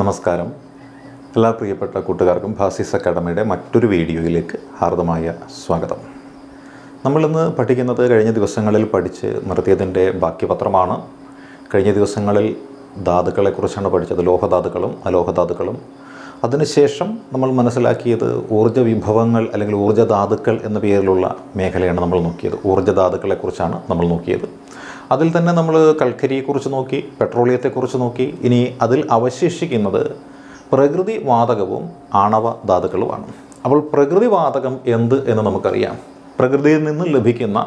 നമസ്കാരം. എല്ലാ പ്രിയപ്പെട്ട കൂട്ടുകാർക്കും ഭാസിസ് അക്കാഡമിയുടെ മറ്റൊരു വീഡിയോയിലേക്ക് ഹാർദമായ സ്വാഗതം. നമ്മളിന്ന് പഠിക്കുന്നത് കഴിഞ്ഞ ദിവസങ്ങളിൽ പഠിച്ച് നിർത്തിയതിന്റെ ബാക്കിപത്രമാണ്. കഴിഞ്ഞ ദിവസങ്ങളിൽ ധാതുക്കളെക്കുറിച്ചാണ് പഠിച്ചത്. ലോഹധാതുക്കളും അലോഹധാതുക്കളും. അതിനുശേഷം നമ്മൾ മനസ്സിലാക്കിയത് ഊർജ വിഭവങ്ങൾ അല്ലെങ്കിൽ ഊർജ ധാതുക്കൾ എന്ന പേരിലുള്ള മേഖലയാണ് നമ്മൾ നോക്കിയത്. ഊർജ ധാതുക്കളെക്കുറിച്ചാണ് നമ്മൾ നോക്കിയത്. അതിൽ തന്നെ നമ്മൾ കൽക്കരിയെക്കുറിച്ച് നോക്കി പെട്രോളിയത്തെക്കുറിച്ച് നോക്കി ഇനി അതിൽ അവശേഷിക്കുന്നത് പ്രകൃതി വാതകവും ആണവ ധാതുക്കളുമാണ് അപ്പോൾ പ്രകൃതി വാതകം എന്ത് എന്ന് നമുക്കറിയാം. പ്രകൃതിയിൽ നിന്ന് ലഭിക്കുന്ന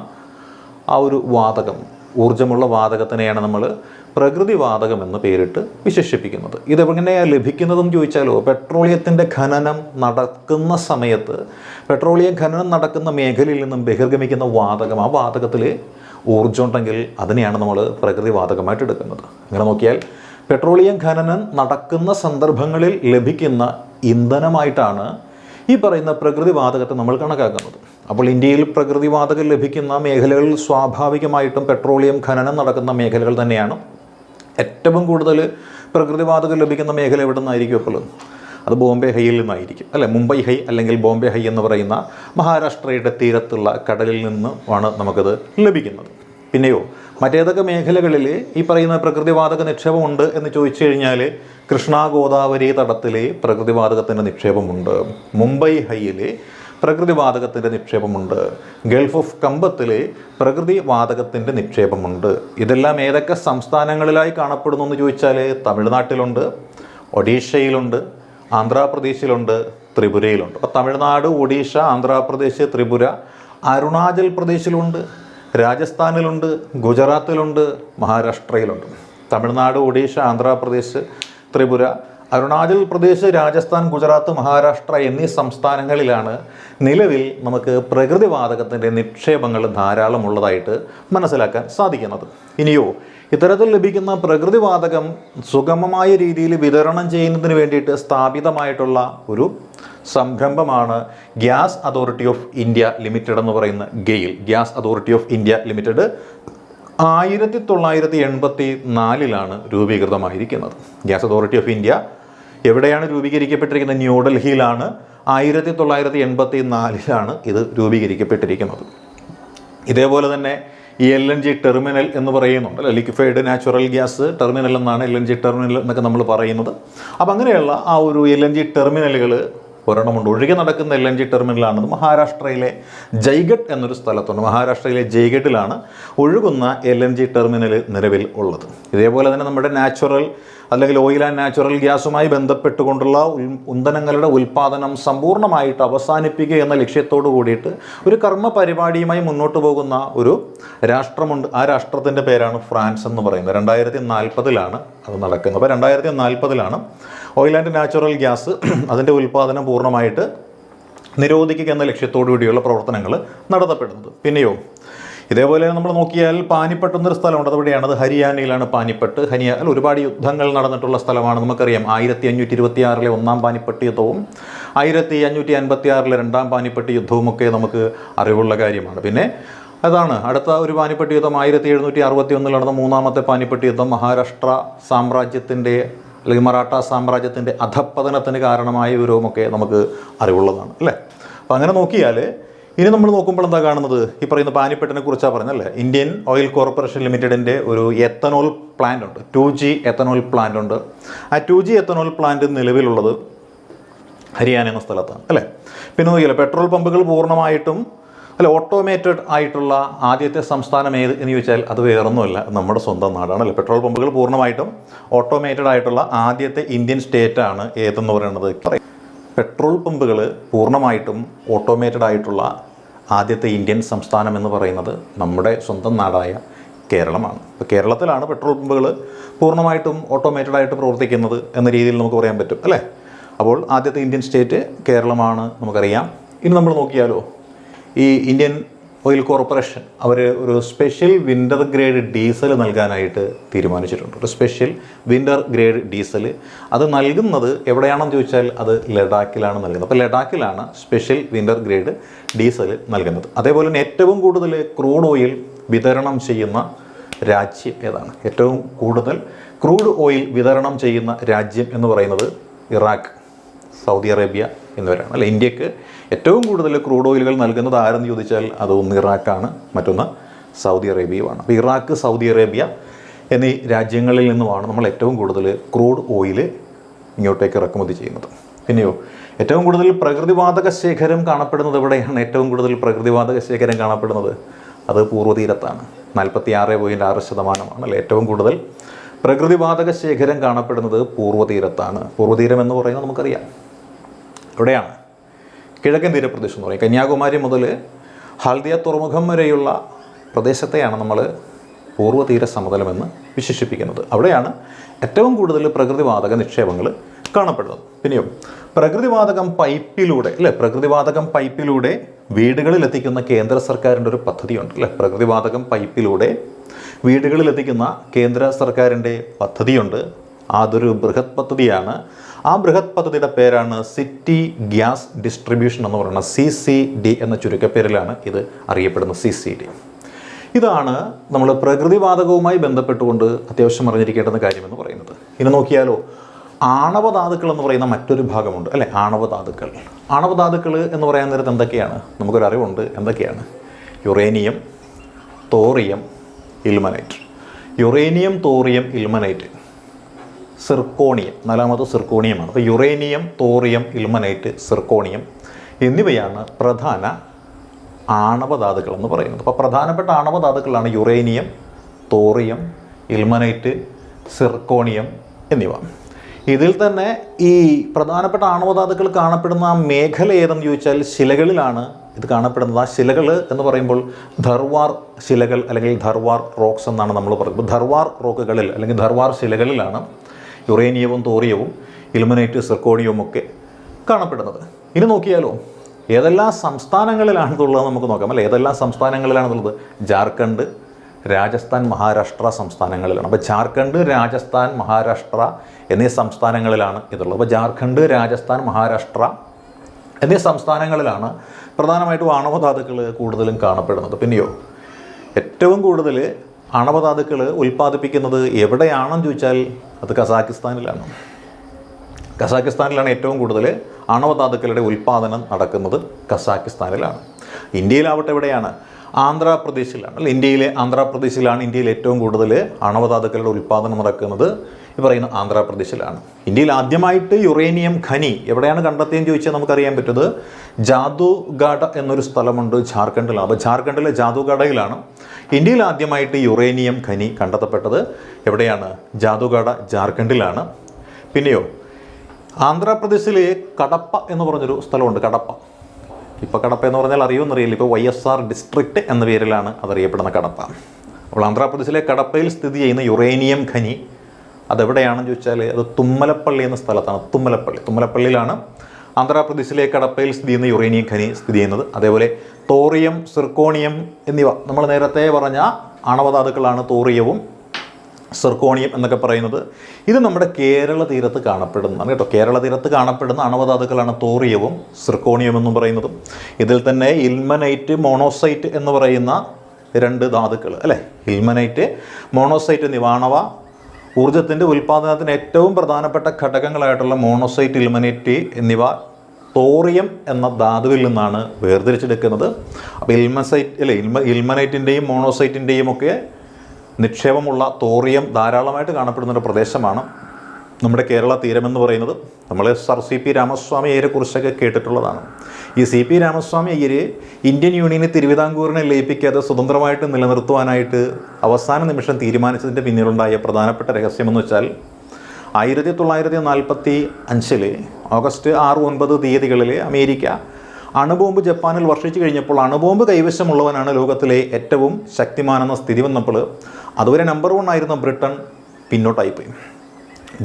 ആ ഒരു വാതകം ഊർജമുള്ള വാതകത്തിനെയാണ് നമ്മൾ പ്രകൃതി വാതകം എന്ന് പേരിട്ട് വിശേഷിപ്പിക്കുന്നത്. ഇതെങ്ങനെയാണ് ലഭിക്കുന്നതെന്ന് ചോദിച്ചാലോ പെട്രോളിയത്തിന്റെ ഖനനം നടക്കുന്ന സമയത്ത് പെട്രോളിയം ഖനനം നടക്കുന്ന മേഖലയിൽ നിന്നും ബഹിർഗമിക്കുന്ന വാതകം ആ വാതകത്തിൽ ഊർജം ഉണ്ടെങ്കിൽ അതിനെയാണ് നമ്മൾ പ്രകൃതി വാതകമായിട്ട് എടുക്കുന്നത് അങ്ങനെ നോക്കിയാൽ പെട്രോളിയം ഖനനം നടക്കുന്ന സന്ദർഭങ്ങളിൽ ലഭിക്കുന്ന ഇന്ധനമായിട്ടാണ് ഈ പറയുന്ന പ്രകൃതി വാതകത്തെ നമ്മൾ കണക്കാക്കുന്നത്. അപ്പോൾ ഇന്ത്യയിൽ പ്രകൃതി വാതകം ലഭിക്കുന്ന മേഖലകളിൽ സ്വാഭാവികമായിട്ടും പെട്രോളിയം ഖനനം നടക്കുന്ന മേഖലകൾ തന്നെയാണ്. ഏറ്റവും കൂടുതൽ പ്രകൃതി വാതകം ലഭിക്കുന്ന മേഖല എവിടെ നിന്നായിരിക്കും എപ്പോഴും അത് ബോംബെ ഹൈയിൽ നിന്നായിരിക്കും അല്ലെ മുംബൈ ഹൈ അല്ലെങ്കിൽ ബോംബെ ഹൈ എന്ന് പറയുന്ന മഹാരാഷ്ട്രയുടെ തീരത്തുള്ള കടലിൽ നിന്നുമാണ് നമുക്കത് ലഭിക്കുന്നത്. പിന്നെയോ മറ്റേതൊക്കെ മേഖലകളിൽ ഈ പറയുന്ന പ്രകൃതിവാതക നിക്ഷേപമുണ്ട് എന്ന് ചോദിച്ചു കഴിഞ്ഞാൽ കൃഷ്ണ ഗോദാവരി തടത്തിലെ പ്രകൃതിവാതകത്തിന്റെ നിക്ഷേപമുണ്ട്. മുംബൈ ഹൈയിലെ പ്രകൃതിവാതകത്തിന്റെ നിക്ഷേപമുണ്ട്. ഗൾഫ് ഓഫ് കമ്പത്തിലെ പ്രകൃതി വാതകത്തിന്റെ നിക്ഷേപമുണ്ട്. ഇതെല്ലാം ഏതൊക്കെ സംസ്ഥാനങ്ങളിലായി കാണപ്പെടുന്നു എന്ന് ചോദിച്ചാൽ തമിഴ്നാട്ടിലുണ്ട് ഒഡീഷയിലുണ്ട് ആന്ധ്രാപ്രദേശിലുണ്ട് ത്രിപുരയിലുണ്ട്. അപ്പോൾ തമിഴ്നാട് ഒഡീഷ ആന്ധ്രാപ്രദേശ് ത്രിപുര അരുണാചൽ പ്രദേശിലുണ്ട് രാജസ്ഥാനിലുണ്ട് ഗുജറാത്തിലുണ്ട് മഹാരാഷ്ട്രയിലുണ്ട്. തമിഴ്നാട് ഒഡീഷ ആന്ധ്രാപ്രദേശ് ത്രിപുര അരുണാചൽ പ്രദേശ് രാജസ്ഥാൻ ഗുജറാത്ത് മഹാരാഷ്ട്ര എന്നീ സംസ്ഥാനങ്ങളിലാണ് നിലവിൽ നമുക്ക് പ്രകൃതിവാതകത്തിന്റെ നിക്ഷേപങ്ങൾ ധാരാളമുള്ളതായിട്ട് മനസ്സിലാക്കാൻ സാധിക്കുന്നത്. ഇനിയോ ഇത്തരത്തിൽ ലഭിക്കുന്ന പ്രകൃതിവാതകം സുഗമമായ രീതിയിൽ വിതരണം ചെയ്യുന്നതിന് വേണ്ടിയിട്ട് സ്ഥാപിതമായിട്ടുള്ള ഒരു സംരംഭമാണ് gas authority of India limited എന്ന് പറയുന്ന GAIL. Gas authority of India limited ആയിരത്തി തൊള്ളായിരത്തി എൺപത്തി നാലിലാണ് രൂപീകൃതമായിരിക്കുന്നത്. ഗ്യാസ് അതോറിറ്റി ഓഫ് ഇന്ത്യ എവിടെയാണ് രൂപീകരിക്കപ്പെട്ടിരിക്കുന്നത്? ന്യൂഡൽഹിയിലാണ്. ആയിരത്തി തൊള്ളായിരത്തി എൺപത്തി നാലിലാണ് ഇത് രൂപീകരിക്കപ്പെട്ടിരിക്കുന്നത്. ഇതേപോലെ തന്നെ ഈ എൽ എൻ ജി ടെർമിനൽ എന്ന് പറയുന്നുണ്ട് അല്ലെ? ലിക്വിഫൈഡ് നാച്ചുറൽ ഗ്യാസ് ടെർമിനൽ എന്നാണ് എൽ എൻ ജി ടെർമിനൽ എന്നൊക്കെ നമ്മൾ പറയുന്നത്. അപ്പം അങ്ങനെയുള്ള ആ ഒരു എൽ എൻ ജി ടെർമിനലുകൾ ഒരെണ്ണമുണ്ട്. ഒഴുകി നടക്കുന്ന എൽ എൻ ജി ടെർമിനലാണത് മഹാരാഷ്ട്രയിലെ ജയ്ഗഡ് എന്നൊരു സ്ഥലത്തുണ്ട്. മഹാരാഷ്ട്രയിലെ ജയ്ഗഡിലാണ് ഒഴുകുന്ന എൽ എൻ ജി ടെർമിനൽ നിലവിൽ ഉള്ളത്. ഇതേപോലെ തന്നെ നമ്മുടെ നാച്ചുറൽ അല്ലെങ്കിൽ ഓയിൽ ആൻഡ് നാച്ചുറൽ ഗ്യാസുമായി ബന്ധപ്പെട്ടുകൊണ്ടുള്ള ഇന്ധനങ്ങളുടെ ഉൽപ്പാദനം സമ്പൂർണമായിട്ട് അവസാനിപ്പിക്കുക എന്ന ലക്ഷ്യത്തോടു കൂടിയിട്ട് ഒരു കർമ്മ പരിപാടിയുമായി മുന്നോട്ട് പോകുന്ന ഒരു രാഷ്ട്രമുണ്ട്. ആ രാഷ്ട്രത്തിന്റെ പേരാണ് ഫ്രാൻസ് എന്ന് പറയുന്നത്. രണ്ടായിരത്തി നാൽപ്പതിലാണ് അത് നടക്കുന്നത്. അപ്പോൾ രണ്ടായിരത്തി നാൽപ്പതിലാണ് ഓയിൽ ആൻഡ് നാച്ചുറൽ ഗ്യാസ് അതിന്റെ ഉൽപ്പാദനം പൂർണമായിട്ട് നിരോധിക്കുക എന്ന ലക്ഷ്യത്തോടു കൂടിയുള്ള പ്രവർത്തനങ്ങൾ നടത്തപ്പെടുന്നത്. പിന്നെയോ ഇതേപോലെ നമ്മൾ നോക്കിയാൽ പാനിപ്പട്ട് എന്നൊരു സ്ഥലമുണ്ട്. അതവിടെയാണ്. അത് ഹരിയാനയിലാണ് പാനിപ്പട്ട്. അല്ല, ഒരുപാട് യുദ്ധങ്ങൾ നടന്നിട്ടുള്ള സ്ഥലമാണ്. നമുക്കറിയാം. ആയിരത്തി അഞ്ഞൂറ്റി ഇരുപത്തി ആറിലെ ഒന്നാം പാനിപ്പട്ട് യുദ്ധവും ആയിരത്തി അഞ്ഞൂറ്റി അൻപത്തി ആറിലെ രണ്ടാം പാനിപ്പട്ട് യുദ്ധവും ഒക്കെ നമുക്ക് അറിവുള്ള കാര്യമാണ്. പിന്നെ അതാണ്. അടുത്ത ഒരു പാനിപ്പട്ട് യുദ്ധം ആയിരത്തി എഴുന്നൂറ്റി അറുപത്തി ഒന്നിൽ നടന്ന മൂന്നാമത്തെ പാനിപ്പട്ട് യുദ്ധം മഹാരാഷ്ട്ര സാമ്രാജ്യത്തിന്റെ അല്ലെങ്കിൽ മറാഠ സാമ്രാജ്യത്തിന്റെ അധപ്പതനത്തിന് കാരണമായ വിവരവുമൊക്കെ നമുക്ക് അറിവുള്ളതാണ് അല്ലേ? അപ്പോൾ അങ്ങനെ നോക്കിയാൽ ഇനി നമ്മൾ നോക്കുമ്പോൾ എന്താ കാണുന്നത്? ഈ പറയുന്ന പാനിപ്പെട്ടിനെ കുറിച്ചാണ് പറഞ്ഞല്ലേ ഇന്ത്യൻ ഓയിൽ കോർപ്പറേഷൻ ലിമിറ്റഡിന്റെ ഒരു എത്തനോൾ പ്ലാന്റ് ഉണ്ട് ടു ജി എത്തനോൾ പ്ലാന്റ് ഉണ്ട്. ആ ടു ജി എത്തനോൾ പ്ലാന്റ് നിലവിലുള്ളത് ഹരിയാന എന്ന സ്ഥലത്താണ് അല്ലേ? പിന്നെ നോക്കിയാൽ പെട്രോൾ പമ്പുകൾ പൂർണമായിട്ടും അല്ല ഓട്ടോമേറ്റഡ് ആയിട്ടുള്ള ആദ്യത്തെ സംസ്ഥാനം ഏത് എന്ന് ചോദിച്ചാൽ അത് വേറൊന്നുമല്ല. നമ്മുടെ സ്വന്തം നാടാണ് അല്ലേ പെട്രോൾ പമ്പുകൾ പൂർണമായിട്ടും ഓട്ടോമേറ്റഡ് ആയിട്ടുള്ള ആദ്യത്തെ ഇന്ത്യൻ സ്റ്റേറ്റ് ആണ് ഏതെന്ന് പറയുന്നത് പെട്രോൾ പമ്പുകൾ പൂർണമായിട്ടും ഓട്ടോമേറ്റഡ് ആയിട്ടുള്ള ആദ്യത്തെ ഇന്ത്യൻ സംസ്ഥാനം എന്ന് പറയുന്നത് നമ്മുടെ സ്വന്തം നാടായ കേരളമാണ്. ഇപ്പോൾ കേരളത്തിലാണ് പെട്രോൾ പമ്പുകൾ പൂർണമായിട്ടും ഓട്ടോമേറ്റഡ് ആയിട്ട് പ്രവർത്തിക്കുന്നത് എന്ന രീതിയിൽ നമുക്ക് പറയാൻ പറ്റും അല്ലേ? അപ്പോൾ ആദ്യത്തെ ഇന്ത്യൻ സ്റ്റേറ്റ് കേരളമാണ് നമുക്കറിയാം. ഇനി നമ്മൾ നോക്കിയാലോ? ഈ ഇന്ത്യൻ ഓയിൽ കോർപ്പറേഷൻ അവർ ഒരു സ്പെഷ്യൽ വിന്റർ ഗ്രേഡ് ഡീസൽ നൽകാനായിട്ട് തീരുമാനിച്ചിട്ടുണ്ട്. ഒരു സ്പെഷ്യൽ വിന്റർ ഗ്രേഡ് ഡീസൽ. അത് നൽകുന്നത് എവിടെയാണെന്ന് ചോദിച്ചാൽ അത് ലഡാക്കിലാണ് നൽകുന്നത്. അപ്പോൾ ലഡാക്കിലാണ് സ്പെഷ്യൽ വിന്റർ ഗ്രേഡ് ഡീസൽ നൽകുന്നത്. അതേപോലെ തന്നെ ഏറ്റവും കൂടുതൽ ക്രൂഡ് ഓയിൽ വിതരണം ചെയ്യുന്ന രാജ്യം ഏതാണ്? ഏറ്റവും കൂടുതൽ ക്രൂഡ് ഓയിൽ വിതരണം ചെയ്യുന്ന രാജ്യം എന്ന് പറയുന്നത് ഇറാഖ്. സൗദി അറേബ്യ എന്നിവരാണ്. അല്ല ഇന്ത്യയ്ക്ക് ഏറ്റവും കൂടുതൽ ക്രൂഡ് ഓയിലുകൾ നൽകുന്നത് ആരെന്ന് ചോദിച്ചാൽ അത് ഒന്ന് ഇറാഖാണ് മറ്റൊന്ന് സൗദി അറേബ്യയുമാണ്. അപ്പോൾ ഇറാഖ് സൗദി അറേബ്യ എന്നീ രാജ്യങ്ങളിൽ നിന്നുമാണ് നമ്മൾ ഏറ്റവും കൂടുതൽ ക്രൂഡ് ഓയിൽ ഇങ്ങോട്ടേക്ക് ഇറക്കുമതി ചെയ്യുന്നത്. പിന്നെയോ ഏറ്റവും കൂടുതൽ പ്രകൃതിവാതക ശേഖരം കാണപ്പെടുന്നത് എവിടെയാണ്? ഏറ്റവും കൂടുതൽ പ്രകൃതിവാതക ശേഖരം കാണപ്പെടുന്നത് അത് പൂർവതീരത്താണ് നാൽപ്പത്തി ആറ് പോയിന്റ് ആറ് ശതമാനമാണ്. അല്ലെ ഏറ്റവും കൂടുതൽ പ്രകൃതിവാതക ശേഖരം കാണപ്പെടുന്നത് പൂർവതീരത്താണ് പൂർവതീരം എന്ന് പറയുന്നത് നമുക്കറിയാം. എവിടെയാണ് കിഴക്കൻ തീരപ്രദേശം എന്ന് പറയും കന്യാകുമാരി മുതൽ ഹൽദിയ തുറമുഖം വരെയുള്ള പ്രദേശത്തെയാണ് നമ്മൾ പൂർവതീര സമതലമെന്ന് വിശേഷിപ്പിക്കുന്നത്. അവിടെയാണ് ഏറ്റവും കൂടുതൽ പ്രകൃതിവാതക നിക്ഷേപങ്ങൾ കാണപ്പെടുന്നത്. പിന്നെയോ പ്രകൃതിവാതകം പൈപ്പിലൂടെ അല്ലേ? പ്രകൃതിവാതകം പൈപ്പിലൂടെ വീടുകളിൽ എത്തിക്കുന്ന കേന്ദ്ര സർക്കാരിന്റെ ഒരു പദ്ധതിയുണ്ട് അല്ലേ? പ്രകൃതിവാതകം പൈപ്പിലൂടെ വീടുകളിൽ എത്തിക്കുന്ന കേന്ദ്ര സർക്കാരിന്റെ പദ്ധതിയുണ്ട്. അതൊരു ബൃഹത് പദ്ധതിയാണ്. ആ ബൃഹത് പദ്ധതിയുടെ പേരാണ് സിറ്റി ഗ്യാസ് ഡിസ്ട്രിബ്യൂഷൻ എന്ന് പറയുന്ന സി സി ഡി എന്ന ചുരുക്കപ്പേരിലാണ് ഇത് അറിയപ്പെടുന്നത് സി സി ഡി. ഇതാണ് നമ്മൾ പ്രകൃതിവാതകവുമായി ബന്ധപ്പെട്ടുകൊണ്ട് അത്യാവശ്യം അറിഞ്ഞിരിക്കേണ്ടുന്ന കാര്യമെന്ന് പറയുന്നത്. ഇനി നോക്കിയാലോ ആണവധാതുക്കൾ എന്ന് പറയുന്ന മറ്റൊരു ഭാഗമുണ്ട് അല്ലേ? ആണവധാതുക്കൾ. ആണവധാതുക്കൾ എന്ന് പറയാൻ നേരത്ത് എന്തൊക്കെയാണ്? നമുക്കൊരു അറിവുണ്ട്. എന്തൊക്കെയാണ്? Uranium thorium ilmenite. Uranium thorium ilmenite. Zirconium. നാലാമത്തെ സിർക്കോണിയമാണ്. അപ്പോൾ യുറേനിയം തോറിയം ഇൽമനൈറ്റ് സിർക്കോണിയം എന്നിവയാണ് പ്രധാന ആണവധാതുക്കൾ എന്ന് പറയുന്നത്. അപ്പോൾ പ്രധാനപ്പെട്ട ആണവധാതുക്കളാണ് യുറേനിയം തോറിയം ഇൽമനൈറ്റ് സിർക്കോണിയം എന്നിവ. ഇതിൽ തന്നെ ഈ പ്രധാനപ്പെട്ട ആണവധാതുക്കൾ കാണപ്പെടുന്ന മേഖല ഏതെന്ന് ചോദിച്ചാൽ ശിലകളിലാണ് ഇത് കാണപ്പെടുന്നത്. ആ ശിലകൾ എന്ന് പറയുമ്പോൾ ധർവാർ ശിലകൾ അല്ലെങ്കിൽ ധർവാർ റോക്സ് എന്നാണ് നമ്മൾ പറയുന്നത്. ധർവാർ റോക്കുകളിൽ അല്ലെങ്കിൽ ധർവാർ ശിലകളിലാണ് യുറേനിയവും തോറിയവും ഇലുമിനേറ്റ് സിർക്കോണിയവും ഒക്കെ കാണപ്പെടുന്നത്. ഇനി നോക്കിയാലോ ഏതെല്ലാം സംസ്ഥാനങ്ങളിലാണെന്നുള്ളത് നമുക്ക് നോക്കാം. അല്ലേ ഏതെല്ലാം സംസ്ഥാനങ്ങളിലാണെന്നുള്ളത് ജാർഖണ്ഡ് രാജസ്ഥാൻ മഹാരാഷ്ട്ര സംസ്ഥാനങ്ങളിലാണ്. അപ്പോൾ ജാർഖണ്ഡ് രാജസ്ഥാൻ മഹാരാഷ്ട്ര എന്നീ സംസ്ഥാനങ്ങളിലാണ് ഇതുള്ളത്. അപ്പോൾ ജാർഖണ്ഡ് രാജസ്ഥാൻ മഹാരാഷ്ട്ര എന്നീ സംസ്ഥാനങ്ങളിലാണ് പ്രധാനമായിട്ടും ആണവധാതുക്കൾ കൂടുതലും കാണപ്പെടുന്നത്. പിന്നെയോ ഏറ്റവും കൂടുതൽ ആണവധാതുക്കൾ ഉൽപ്പാദിപ്പിക്കുന്നത് എവിടെയാണെന്ന് ചോദിച്ചാൽ അത് കസാക്കിസ്ഥാനിലാണ്. കസാക്കിസ്ഥാനിലാണ് ഏറ്റവും കൂടുതൽ അണവധാതുക്കളുടെ ഉൽപ്പാദനം നടക്കുന്നത് കസാക്കിസ്ഥാനിലാണ്. ഇന്ത്യയിലാവട്ടെ എവിടെയാണ്? ആന്ധ്രാപ്രദേശിലാണ്. അല്ല ഇന്ത്യയിലെ ആന്ധ്രാപ്രദേശിലാണ് ഇന്ത്യയിൽ ഏറ്റവും കൂടുതൽ അണവധാതുക്കളുടെ ഉൽപ്പാദനം നടക്കുന്നത് ഈ പറയുന്ന ആന്ധ്രാപ്രദേശിലാണ്. ഇന്ത്യയിൽ ആദ്യമായിട്ട് യുറേനിയം ഖനി എവിടെയാണ് കണ്ടെത്തിയെന്ന് ചോദിച്ചാൽ നമുക്കറിയാൻ പറ്റുന്നത് ജാദുഗാഡ എന്നൊരു സ്ഥലമുണ്ട് ജാർഖണ്ഡിലാണ് അപ്പോൾ ജാർഖണ്ഡിലെ ജാദുഗാഡയിലാണ് ഇന്ത്യയിൽ ആദ്യമായിട്ട് യുറേനിയം ഖനി കണ്ടെത്തപ്പെട്ടത്. എവിടെയാണ്? ജാദുഗാഡ ജാർഖണ്ഡിലാണ് പിന്നെയോ ആന്ധ്രാപ്രദേശിലെ കടപ്പ എന്ന് പറഞ്ഞൊരു സ്ഥലമുണ്ട് കടപ്പ. ഇപ്പോൾ കടപ്പ എന്ന് പറഞ്ഞാൽ അറിയുമെന്നറിയില്ല. ഇപ്പോൾ വൈ എസ് ആർ ഡിസ്ട്രിക്റ്റ് എന്ന പേരിലാണ് അതറിയപ്പെടുന്ന കടപ്പ. അപ്പോൾ ആന്ധ്രാപ്രദേശിലെ കടപ്പയിൽ സ്ഥിതി ചെയ്യുന്ന യുറേനിയം ഖനി അതെവിടെയാണെന്ന് ചോദിച്ചാൽ അത് തുമ്മലപ്പള്ളി എന്ന സ്ഥലത്താണ്. തുമ്മലപ്പള്ളി. തുമ്മലപ്പള്ളിയിലാണ് ആന്ധ്രാപ്രദേശിലെ കടപ്പയിൽ സ്ഥിതി ചെയ്യുന്ന യുറേനിയം ഖനി സ്ഥിതി ചെയ്യുന്നത്. അതേപോലെ തോറിയം സിർക്കോണിയം എന്നിവ. നമ്മൾ നേരത്തെ പറഞ്ഞ ആണവധാതുക്കളാണ് തോറിയവും സിർക്കോണിയം എന്നൊക്കെ പറയുന്നത്. ഇത് നമ്മുടെ കേരള തീരത്ത് കാണപ്പെടുന്നതാണ് കേട്ടോ. കേരള തീരത്ത് കാണപ്പെടുന്ന അണവധാതുക്കളാണ് തോറിയവും സിർക്കോണിയം എന്നും പറയുന്നതും. ഇതിൽ തന്നെ ഇൽമനൈറ്റ് മോണോസൈറ്റ് എന്ന് പറയുന്ന രണ്ട് ധാതുക്കൾ അല്ലേ? ഇൽമനൈറ്റ് മോണോസൈറ്റ് എന്നിവ. ആണവ ഊർജത്തിന്റെ ഉൽപ്പാദനത്തിന് ഏറ്റവും പ്രധാനപ്പെട്ട ഘടകങ്ങളായിട്ടുള്ള മോണോസൈറ്റ് ഇൽമനൈറ്റ് എന്നിവ തോറിയം എന്ന ധാതുവിൽ നിന്നാണ് വേർതിരിച്ചെടുക്കുന്നത്. അപ്പോൾ ഇൽമസൈറ്റ് അല്ലെ ഇൽമ ഇൽമനൈറ്റിന്റെയും മോണോസൈറ്റിന്റെയും ഒക്കെ നിക്ഷേപമുള്ള തോറിയം ധാരാളമായിട്ട് കാണപ്പെടുന്ന ഒരു പ്രദേശമാണ്. നമ്മുടെ കേരള തീരമെന്ന് പറയുന്നത് നമ്മൾ സർ സി പി രാമസ്വാമി അയ്യരെക്കുറിച്ചൊക്കെ കേട്ടിട്ടുള്ളതാണ്. ഈ C P Ramaswamy Iyer Indian യൂണിയനെ തിരുവിതാംകൂറിനെ ലയിപ്പിക്കാതെ സ്വതന്ത്രമായിട്ട് നിലനിർത്തുവാനായിട്ട് അവസാന നിമിഷം തീരുമാനിച്ചതിന്റെ പിന്നിലുണ്ടായ പ്രധാനപ്പെട്ട രഹസ്യമെന്ന് വെച്ചാൽ ആയിരത്തി തൊള്ളായിരത്തി നാൽപ്പത്തി അഞ്ചിൽ ഓഗസ്റ്റ് ആറ് ഒൻപത് തീയതികളിൽ അമേരിക്ക അണുബോംബ് ജപ്പാനിൽ വർഷിച്ചു കഴിഞ്ഞപ്പോൾ അണുബോംബ് കൈവശമുള്ളവനാണ് ലോകത്തിലെ ഏറ്റവും ശക്തിമാനെന്ന സ്ഥിതി വന്നപ്പോൾ അതുവരെ നമ്പർ വൺ ആയിരുന്ന ബ്രിട്ടൻ പിന്നോട്ടായിപ്പോയി.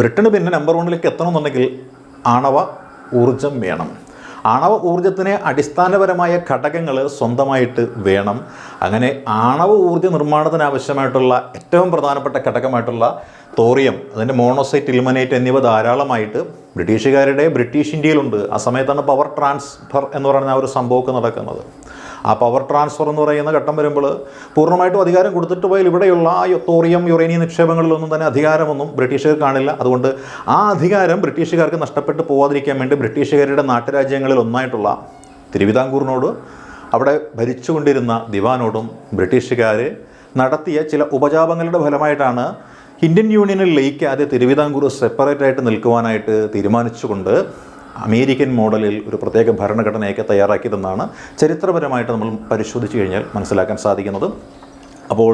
ബ്രിട്ടന് പിന്നെ നമ്പർ വണ്ണിലേക്ക് എത്തണമെന്നുണ്ടെങ്കിൽ ആണവ ഊർജം വേണം. ആണവ ഊർജത്തിന് അടിസ്ഥാനപരമായ ഘടകങ്ങൾ സ്വന്തമായിട്ട് വേണം. അങ്ങനെ ആണവ ഊർജ നിർമ്മാണത്തിന് ആവശ്യമായിട്ടുള്ള ഏറ്റവും പ്രധാനപ്പെട്ട ഘടകമായിട്ടുള്ള തോറിയം അതിന്റെ മോണോസൈറ്റ് ഇൽമനേറ്റ് എന്നിവ ധാരാളമായിട്ട് ബ്രിട്ടീഷുകാരുടെ ബ്രിട്ടീഷ് ഇന്ത്യയിലുണ്ട്. ആ സമയത്താണ് പവർ ട്രാൻസ്ഫർ എന്ന് പറയുന്ന ആ ഒരു സംഭവമൊക്കെ നടക്കുന്നത്. ആ പവർ ട്രാൻസ്ഫർ എന്ന് പറയുന്ന ഘട്ടം വരുമ്പോൾ പൂർണമായിട്ടും അധികാരം കൊടുത്തിട്ട് പോയാൽ ഇവിടെയുള്ള ആ തോറിയം യുറേനിയം നിക്ഷേപങ്ങളിലൊന്നും തന്നെ അധികാരമൊന്നും ബ്രിട്ടീഷുകാർ കാണില്ല. അതുകൊണ്ട് ആ അധികാരം ബ്രിട്ടീഷുകാർക്ക് നഷ്ടപ്പെട്ടു പോവാതിരിക്കാൻ വേണ്ടി ബ്രിട്ടീഷുകാരുടെ നാട്ടുരാജ്യങ്ങളിൽ ഒന്നായിട്ടുള്ള തിരുവിതാംകൂറിനോട് അവിടെ ഭരിച്ചുകൊണ്ടിരുന്ന ദിവാനോടും ബ്രിട്ടീഷുകാർ നടത്തിയ ചില ഉപജാപങ്ങളുടെ ഫലമായിട്ടാണ് ഇന്ത്യൻ യൂണിയനിൽ ലയിക്കാതെ തിരുവിതാംകൂർ സെപ്പറേറ്റ് ആയിട്ട് നിൽക്കുവാനായിട്ട് തീരുമാനിച്ചുകൊണ്ട് അമേരിക്കൻ മോഡലിൽ ഒരു പ്രത്യേക ഭരണഘടനയൊക്കെ തയ്യാറാക്കിയതെന്നാണ് ചരിത്രപരമായിട്ട് നമ്മൾ പരിശോധിച്ച് കഴിഞ്ഞാൽ മനസ്സിലാക്കാൻ സാധിക്കുന്നത്. അപ്പോൾ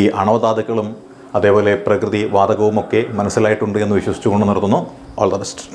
ഈ അണവധാതുക്കളും അതേപോലെ പ്രകൃതി വാതകവുമൊക്കെ മനസ്സിലായിട്ടുണ്ട് എന്ന് വിശ്വസിച്ചുകൊണ്ട് നിർത്തുന്നു. All the best